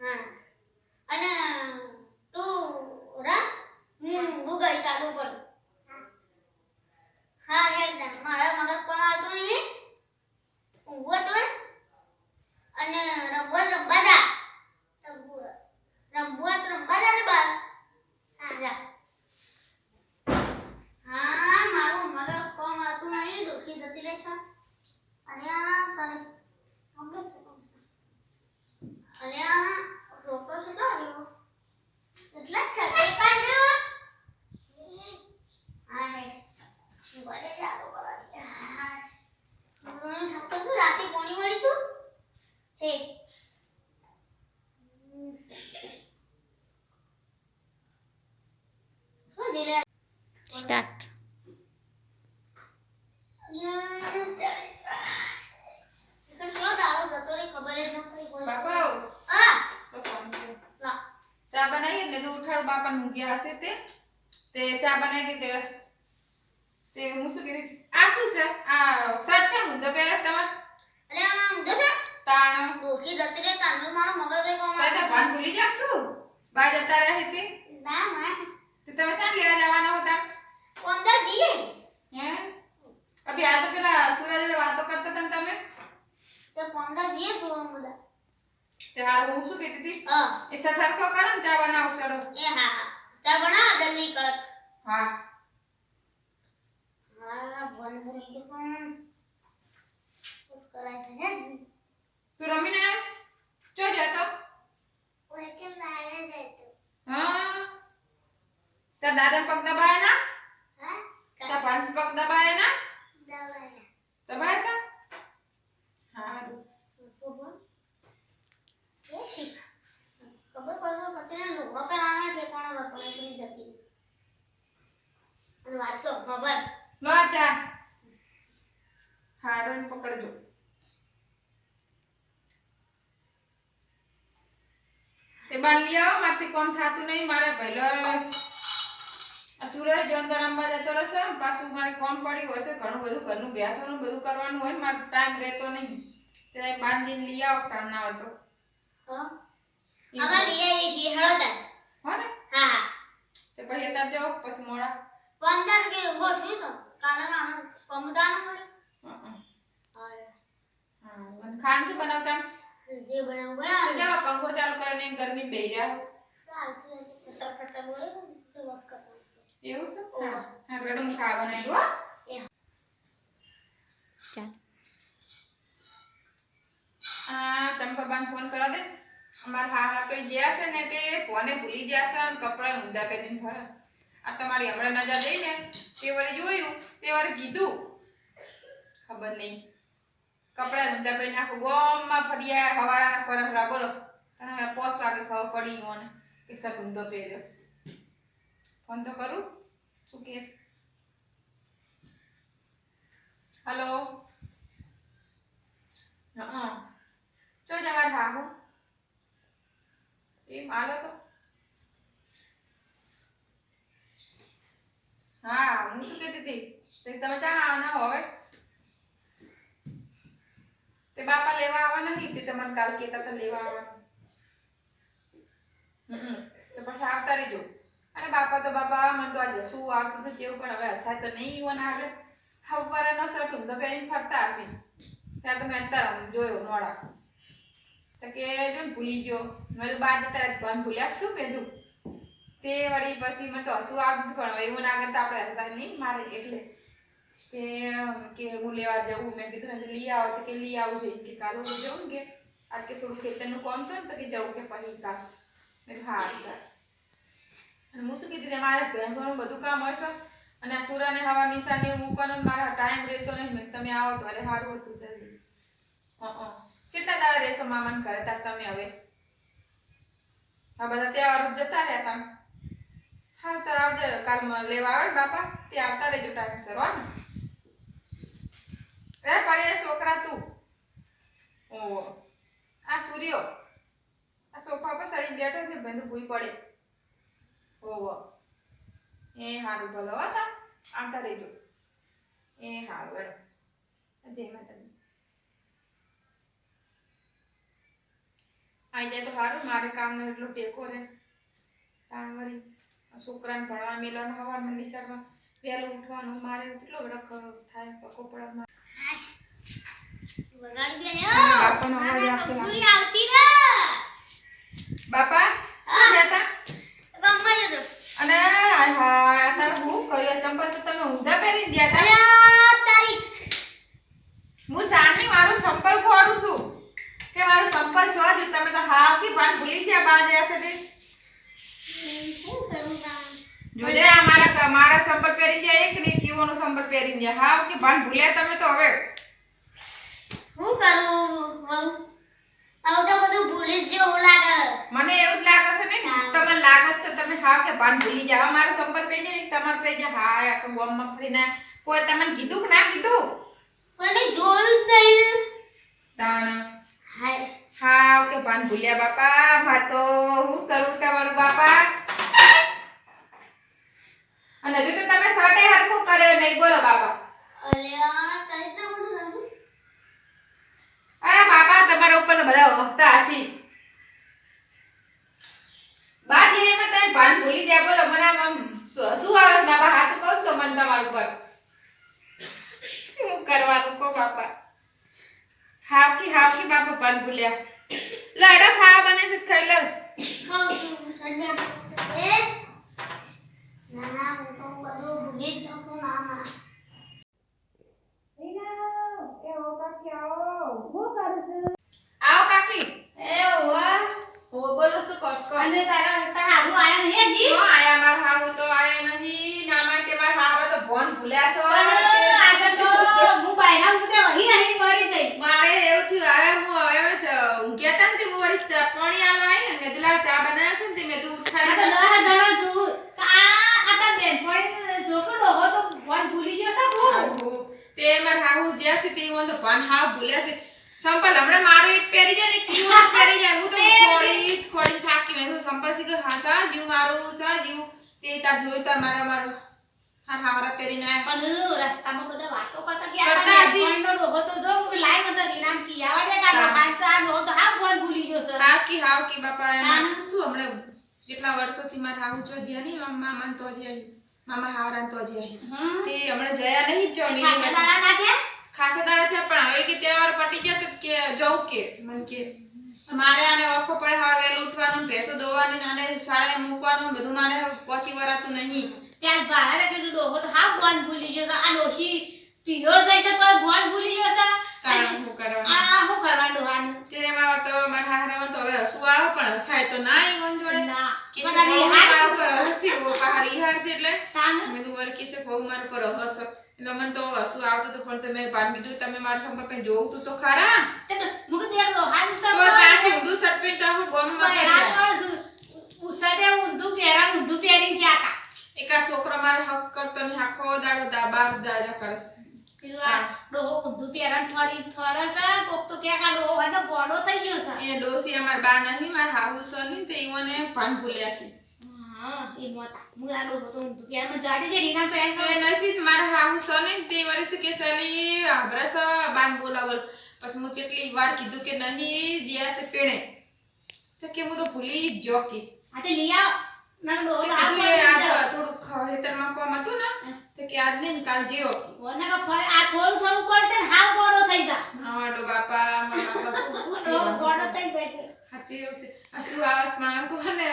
હા. અને તું રમ હું ગૂગલ ચાલુ કરું. હા. એકદમ મારા મગજ પણ આવતું નહીં ઊંઘો તો અને રમવો રમવા જા. રમવું. રમવા જા ને બાર. હા. જા. હા મારું મગજ કોમ આવતું નહીં દુખી જતી રહે છે અને આ તને મગજ છે કોણ છે? અને આ છોકરો છે તો આવ્યો એટલે જ ખર્ચે કાઢ્યો હા હે બડે જાતો કરવા હા હમ થતો તું રાતે પોણી મળી તું હે હમ. શું દિલે સ્ટાર્ટ ચા બનાવી ને તો ઉઠાડું બાપા ઊંઘ્યા હશે તે. તે ચા બનાવી દીધી તે હું શું કીધી? આ શું છે? આ શર્ટ કેમ ઊંધો પહેરે તમાર? તાણ. તારે ભાન ભૂલી જાશું બહાર જતા રહેતી ના તે તમે ચાલ લેવા જવાના હતા હે? અભી આ તો પેલા સુરજ જોડે વાતો કરતા હતા તમે? તે હારું હું શું કહેતી હતી? એ સઠારખો કરો ને ચા બનાવ સડો. હા તું રમીને આવ ચો જતો હા. તાર દાદા પગ દબાય ના? તાર પાંચ પગ દબાય ના દબાય તા હારું ખબર પડતો પછી લુગડો પહેરવાનો ઠેકાણો રખડે પડી જતી. અને વાત તો ખબર. લો ચા. હારું ને પકડજો. તે આવો મારથી કોમ થાતું નહીં મારે પહેલો આ સુરજ તો અંદર રમવા જતો રહેશે પાછું મારે કોમ પડ્યું હશે ઘણું બધું ઘરનું બેસવાનું બધું કરવાનું હોય મારો ટાઈમ રહેતો નહીં. ત્યારે પાંચ દિન લઈ આવો ટાઈમ ના હતો હા લઈ આવીએ છીએ હેળો હો ને? હા હા. તે પછી તાર જાઓ પછી મોડા. પંદર કે ગોઠવી તો કાલે આનો પમદાન હોય. હં, ખાવાનું શું બનાવતા? જે બનાવું બનાવ જાઓ પંખો ચાલુ કરીને ગરમી બેહી રહ્યા ચાલશે ફટાફટ બોલે તો બસ કરવાનું. છે એવું છે? હા. હા. હું ખાવા બનાવી દઉં ચાલ. આ તમે બાબાને ફોન કરા દે. અમારા હા હા કઈ ગયા છે ને તે ફોને ભૂલી ગયા છે અને કપડાં ઊંધા પહેરીને ફરસ આ તમારી હમણાં નજર દઈ ને તે વારે જોયું તે વારે કીધું. ખબર નહીં. કપડાં ઊંધા પહેરીને આખું ગોમમાં ફર્યા હવાના ફરહરા બોલો અને હવે પોસ વાગે ખબર પડી મને કે સર ઊંધો પહેર્યો છે. ફોન તો કરું શું કે હલો હા જો તમારે હાહુ એ માલો તો હા હું શું કહેતી હતી તે તમે ચાણ આવવાના હો હવે તે બાપા લેવા આવવાના નહીં તે તમને કાલ કહેતા હતા લેવા આવવાના હમ તો પછી આવતા રહેજો અને બાપા તો બાપા મને તો આજે શું આવતું તો જેવું પણ હવે હસાય તો નહીં ઈવન આગળ હવારે નો શર્ટ ઊંધો પહેરીને ફરતા હશે. ત્યાં તો મેં અત્યારે જોયો મોડા તો કે જો ને ભૂલી ગયો. મેં તો બાર જતા રહ્યા ભાન ભૂલ્યા. શું કીધું? તે વળી પછી મને તો હસવું આવતું હતું, પણ હવે એવું આગળ તો આપણે હસાય નહીં મારે એટલે. કે કે હું લેવા જવું? મેં કીધું ને તો લઈ આવો. તો કે લઈ આવું જોઈએ કે કાલે હું જવું ને કે, આજ કે થોડું ખેતરનું કામ છે ને, તો કે જવું કે પછી કાલ. મેં કીધું, હા કાલ અને હું શું કીધી, મારે ભેંસોનું બધું કામ છે અને આ સુરાને હવા નિશાને મૂકવાનો મારા ટાઈમ રહેતો નહીં. મેં તમે આવો તો અરે સારું હતું જલ્દી હં કેટલા દાડા રહેશો મામાને ઘરે તાર તમે હવે? હા બધા તહેવારો જતા રહ્યા તા હા તાર આવજે કાલ લેવા આવે ને બાપા. તે આવતા રહેજો ટાઈમસર હો ને. એ પડે છોકરા તું. ઓ આ સૂર્યો. આ સોફા પર સડી બેઠો છે, બધું ભૂઈ પડે. ઓહો એ સારું ભલો હો તા. આવતા રહેજો એ હારું હેડો. જય માતાજી. આઈ જાય તો સારું મારે કામનો એટલો ટેકો રહે તાણ વળી છોકરાને ભણવા મેલવાનું સવારમાં નિશાળમાં વહેલું ઉઠવાનું મારે કેટલો રખ થાય પકો પડે મારે. વગાડી દે. બાપાનો અવાજ આપતો લાગે. આવતી ને બાપા શું છે તા? ગમવા જતો અને હાય હાય આ તારે હું કર્યું ચંપલ તો તમે ઊંધા પહેરી ગયા તા અરે તારી હું ચાંદની મારું સંપલ ખોડું છું કે મારું સંપલ છો જ તમે તો હાવ કે પાન ભૂલી ગયા બા જશે તે? શું કરું કામ જોજે અમારા મારા મારા સંપલ પહેરી ગયા એક ને કીઓનું સંપલ પહેરી ગયા. હાવ કે પાન ભૂલ્યા તમે તો હવે. હું કરું વહુ? આવું તો બધું ભૂલી જ જેવું લાગે. મને એવું જ લાગે છે ને તમને લાગે છે તમે હાવ કે પાન ભૂલી ગયા. હવે મારું સંપલ પહેરી ને તમાર પહેરી જાય હાય બોમ બોમ્બ ફરીને કોઈ તમને કીધું કે ના કીધું? મને જોયું જ નહીં તાણા. હાય. હાવ કે ભાન ભૂલ્યા બાપા? મા તો હું કરું તમારું બાપા? અને હજુ તો તમે સટે હરખું કર્યો નહીં બોલો બાપા. અરે બાપા તમારા ઉપર તો બધા વખતા હસી જેમાં તમે પાન ભૂલી ગયા બોલો મને આમ શું આવે બાપા? હાથ કહું તો મને તમારું પર શું કરવાનું કહો બાપા? હાવકી હાવકી બાપા પાન ભૂલ્યા. લડો ખાવા બને છે ખાઈ લે. ખાઉં છું એ ના ના હું તો બધું ભૂલી જ કાકી એ ઓવા ઓ બોલો શું કોસ કો અને તારા તારા હારું આયા નહીં હજી નો આયા માર હાહુ તો આયા નહીં ના માર કે માર હારો તો ફોન ભૂલ્યા છો પણ આજે તો હું બાયના ઉતે વહી અહીં મરી ગઈ મારે એવું થયું હવે હું હવે ચ- ઊંઘ્યા તા ને તે હું વળી ચા પાણી આલવા આઈ ને મેં કીધું લાવ ચા બનાવ્યા છે ને તે મેં કીધું આ તો ઉઠાડી દહ જણા છું આ આ તાર બેનપણી જોકડો હો તો ફોન ભૂલી ગયો છે હું આવું. તે માર હાહુ જ્યાં છે હા મને ભૂલ્યા છે. સંપલ હમણાં મારો એક પહેરી જાય ને એક પહેરી જાય હું તો ખોડી ખોડી થાકી મેં સંપલ સી કે હા સા જીવ મારું સા જીવ તે તાર જોયું તાર મારા મારું હા હારા પહેરી ના પણ રસ્તામાં બધા વાતો કરતા કે આ હશી. બેનપણીનો તો જો હું લાઈ મત ઇનામ કી આવા દે કાઢો હા. તો આ તો હા ફોન ભૂલી ગયો સર હા કી હા કી બાપા એમ શું હમણે કેટલા વર્ષોથી મારા આવું જો જ્યાં નહીં મામા મામા તો જે મામા હારા તો જે તે હમણાં જયા નહીં જો મેં ના થયા? ખાસા દાડા થયા પણ હવે કે તહેવાર પટી ગયા તો કે જવું કે? મન કે મારે આને વખો પડે હવે વહેલું ઉઠવાનું ભેંસો દોવાની આને શાળાએ મૂકવાનું બધું મારે પહોંચી વરાતું નહીં. ત્યાં ભાડા કીધું ડોહો તો હા ફોન ભૂલી ગયો આ ડોશી પિયોર થઈ છે તો ફોન ભૂલી ગયો છે. તારે શું કરવાનું? આ શું કરવાનું ડોહાનું? તેમાં તો મારા હારામાં તો હવે હસવું આવે પણ હસાય તો ના ઈ મન જોડે. ના. કે મારા હસી ઓ એટલે. તાન? મેં કીધું વળી કે છે બહુ મારા ઉપર હસ એટલે મને તો હસવું આવતું હતું પણ તમે બાર બીજું તમે મારા સંપર્કમાં જોવું તું ખરા. મુક હાલ સબ તો પાસે ઉદુ સટપીન તો હું જાય. ઉસડે ઊંધું પહેરા ઊંધું પહેરીને જાતા એકા છોકરો મારે હક કરતો ને આખો દાડો દાબા દાડા પેલા છે. કીધું આ ડોહો ઊંધું પહેરાને ફરી ફરસ કોક તો કે આ ડોહો તો ગોડો થઈ ગયો છે. એ ડોસી અમાર બા નહીં માર હાહુ સો નહીં તે મને ભાન ભૂલ્યા છે. હા એ મોતા. હું આ ડોહો તો ઊંધું પહેરાને જાડી જે રીના પહેર તો એ નથી જ મારા હાહુ સો નહીં તે વર્ષ કે સાલી આભરસ બાન બોલાવલ પછી હું કેટલી વાર કીધું કે નહીં દિયા છે પેણે. તો કે હું તો ભૂલી જ જો કે. આ તે લઈ આવ. ના એ આ આજ ખેતરમાં કોમ હતું ને તો કે આજ નહીં કાલ જેવો વના કા ફર આ થોડું થોડું પડશે ને હાવ ગોડો થઈ જા. અમારો બાપા મારા બાપા. ડોહો થઈ જાય. સાચી વાત છે. આ શું આવાજમાં કોને